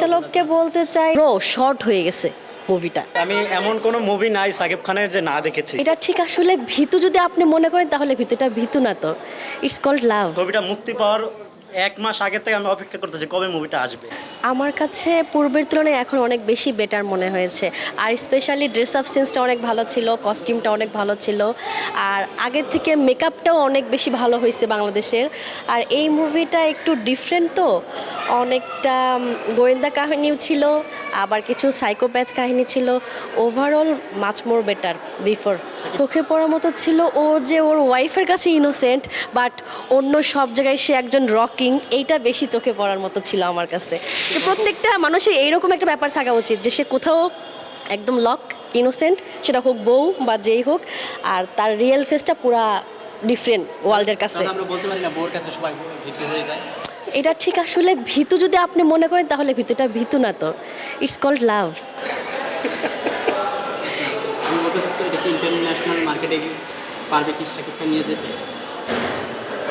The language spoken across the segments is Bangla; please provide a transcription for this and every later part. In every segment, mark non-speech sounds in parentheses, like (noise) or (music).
চালককে বলতে চাই ব্রো শর্ট হয়ে গেছে মুভিটা আমি এমন কোনো মুভি নাই সাকিব খানের যে না দেখেছি। এটা ঠিক আসলে ভীতু যদি আপনি মনে করেন তাহলে ভীতুটা ভীতু না তো। ইটস কল্ড লাভ ছবিটা মুক্তি পাওয়ার এক মাস আগে থেকে আমি অপেক্ষা করতেছি কবে মুভিটা আসবে। আমার কাছে পূর্বের তুলনায় এখন অনেক বেশি বেটার মনে হয়েছে। আর স্পেশালি ড্রেস আপ সেন্সটা অনেক ভালো ছিল কস্টিউমটা অনেক ভালো ছিল। আর আগের থেকে মেকআপটাও অনেক বেশি ভালো হয়েছে বাংলাদেশের। আর এই মুভিটা একটু ডিফারেন্ট তো। অনেকটা গোয়েন্দা কাহিনীও ছিল, আবার কিছু সাইকোপ্যাথ কাহিনী ছিল। ওভারঅল মাছ মোর বেটার বিফোর চোখে পড়ার মতো ছিল ও যে ওর ওয়াইফের কাছে ইনোসেন্ট বাট অন্য সব জায়গায় সে একজন রকিং এইটা বেশি চোখে পড়ার মতো ছিল আমার কাছে। যে প্রত্যেকটা মানুষের এইরকম একটা ব্যাপার থাকা উচিত যে সে কোথাও একদম লক ইনোসেন্ট সেটা হোক বউ বা যেই হোক আর তার রিয়েল ফেসটা পুরা ডিফারেন্ট ওয়ার্ল্ডের কাছে। এটা ঠিক আসলে ভীতু যদি আপনি মনে করেন তাহলে ভীতুটা ভীতু না তো। ইটস কল্ড লাভ ইন্টারন্যাশনাল মার্কেটে পারবে কি শাকিব খান নিয়ে যেতে?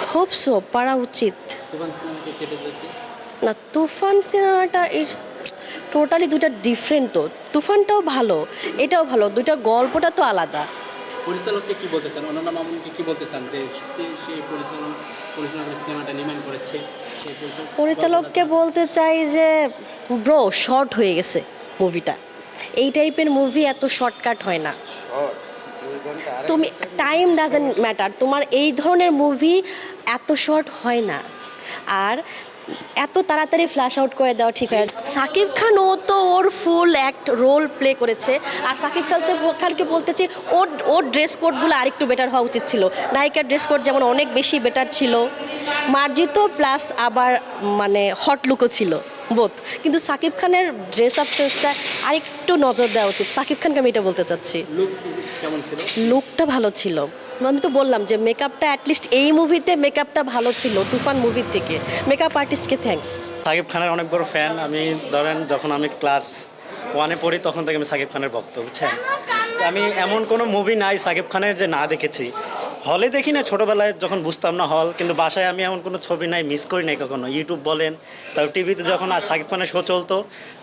হোপ সো পারা উচিত। তুফান সিনেমাকে কেটে যেতে না তুফান সিনেমাটা ইটস টোটালি দুইটা ডিফারেন্ট তো। তুফানটাও ভালো এটাও ভালো দুইটা গল্পটা তো আলাদা। পরিচালককে কি বলতে চান? অনন্যা মামুনকে কি বলতে চান যে সেই পরিচালনা সিনেমাটা নির্মাণ করেছে পরিচালককে বলতে চাই যে ব্রো শর্ট হয়ে গেছে মুভিটা এই টাইপের মুভি এত শর্টকাট হয় না। তুমি টাইম ডাজেন্ট ম্যাটার তোমার এই ধরনের মুভি এত শর্ট হয় না। আর এত তাড়াতাড়ি ফ্ল্যাশ আউট করে দেওয়া ঠিক হয় সাকিব খান ও তো ওর ফুল অ্যাক্ট রোল প্লে করেছে। আর সাকিব খানতে খানকে বলতে চাই ওর ওর ড্রেস কোডগুলো আরেকটু বেটার হওয়া উচিত ছিল। নায়িকার ড্রেস কোড যেমন অনেক বেশি বেটার ছিল। মার্জিত প্লাস আবার মানে হট লুকও ছিল বোথ কিন্তু সাকিব খানের ড্রেস আপ সেন্সটা আরেকটু নজর দেওয়া উচিত। সাকিব খানকে আমি এটা বলতে চাচ্ছি। লুকটা ভালো ছিল। আমি তো বললাম যে মেকআপটা অ্যাটলিস্ট এই মুভিতে মেকআপটা ভালো ছিল, তুফান মুভির থেকে। মেকআপ আর্টিস্টকে থ্যাঙ্কস সাকিব খানের অনেক বড় ফ্যান আমি ধরেন যখন আমি ক্লাস ওয়ানে পড়ি, তখন থেকে আমি সাকিব খানের ভক্ত, বুঝছেন? আমি এমন কোনো মুভি নাই সাকিব খানের যে না দেখেছি। হলে দেখি না, ছোটোবেলায় যখন বুঝতাম না হল, কিন্তু বাসায় আমি এমন কোনো ছবি নাই মিস করি নাই কখনো। ইউটিউব বলেন, তারপর টিভিতে যখন আর সাকিব খানের শো চলতো,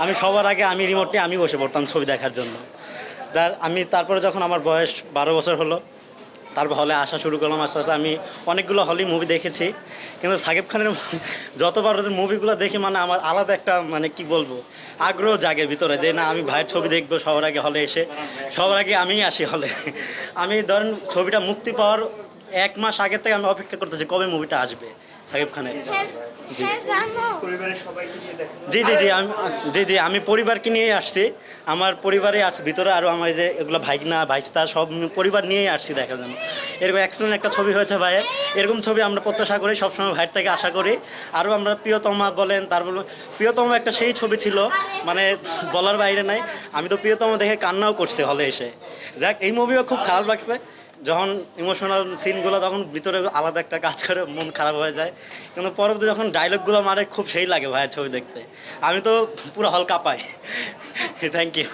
আমি সবার আগে আমি রিমোট নিয়ে আমি বসে পড়তাম ছবি দেখার জন্য। তার আমি তারপরে যখন আমার বয়স বারো বছর হলো তারপর হলে আসা শুরু করলাম। আস্তে আস্তে আমি অনেকগুলো হলেই মুভি দেখেছি। কিন্তু সাকিব খানের যতবার ওদের মুভিগুলো দেখি মানে আমার আলাদা একটা মানে কি বলব, আগ্রহ জাগে ভিতরে যে, না, আমি ভাইয়ের ছবি দেখব সবার আগে হলে এসে, সবার আগে আমি আসি হলে। আমি ধরেন ছবিটা মুক্তি পাওয়ার এক মাস আগে থেকে আমি অপেক্ষা করতেছি, কবে মুভিটা আসবে? সাকিব খানের। জি। জি জি জি আমি জি জি আমি পরিবারকে নিয়েই আসছি। আমার পরিবারে আছে ভিতরে আরও আমার যে এগুলো ভাইগনা ভাইস্তা সব পরিবার নিয়েই আসছি দেখার জন্য। এরকম অ্যাক্সিডেন্ট একটা ছবি হয়েছে ভাইয়ের। এরকম ছবি আমরা প্রত্যাশা করি সবসময় ভাইয়ের থেকে আশা করি। আরও আমরা প্রিয়তমা বলেন তারপর প্রিয়তমা একটা সেই ছবি ছিল মানে বলার বাইরে নাই। আমি তো প্রিয়তমা দেখে কান্নাও করছি হলে এসে। যাক এই মুভিও খুব খারাপ লাগছে। যখন ইমোশনাল সিনগুলো তখন ভিতরে আলাদা একটা কাজ করে, মন খারাপ হয়ে যায়। কিন্তু পরবর্তী যখন ডায়লগগুলো মারে, খুব সেই লাগে ভাইয়ের ছবি দেখতে। আমি তো পুরো হলকা পাই। (laughs) Thank you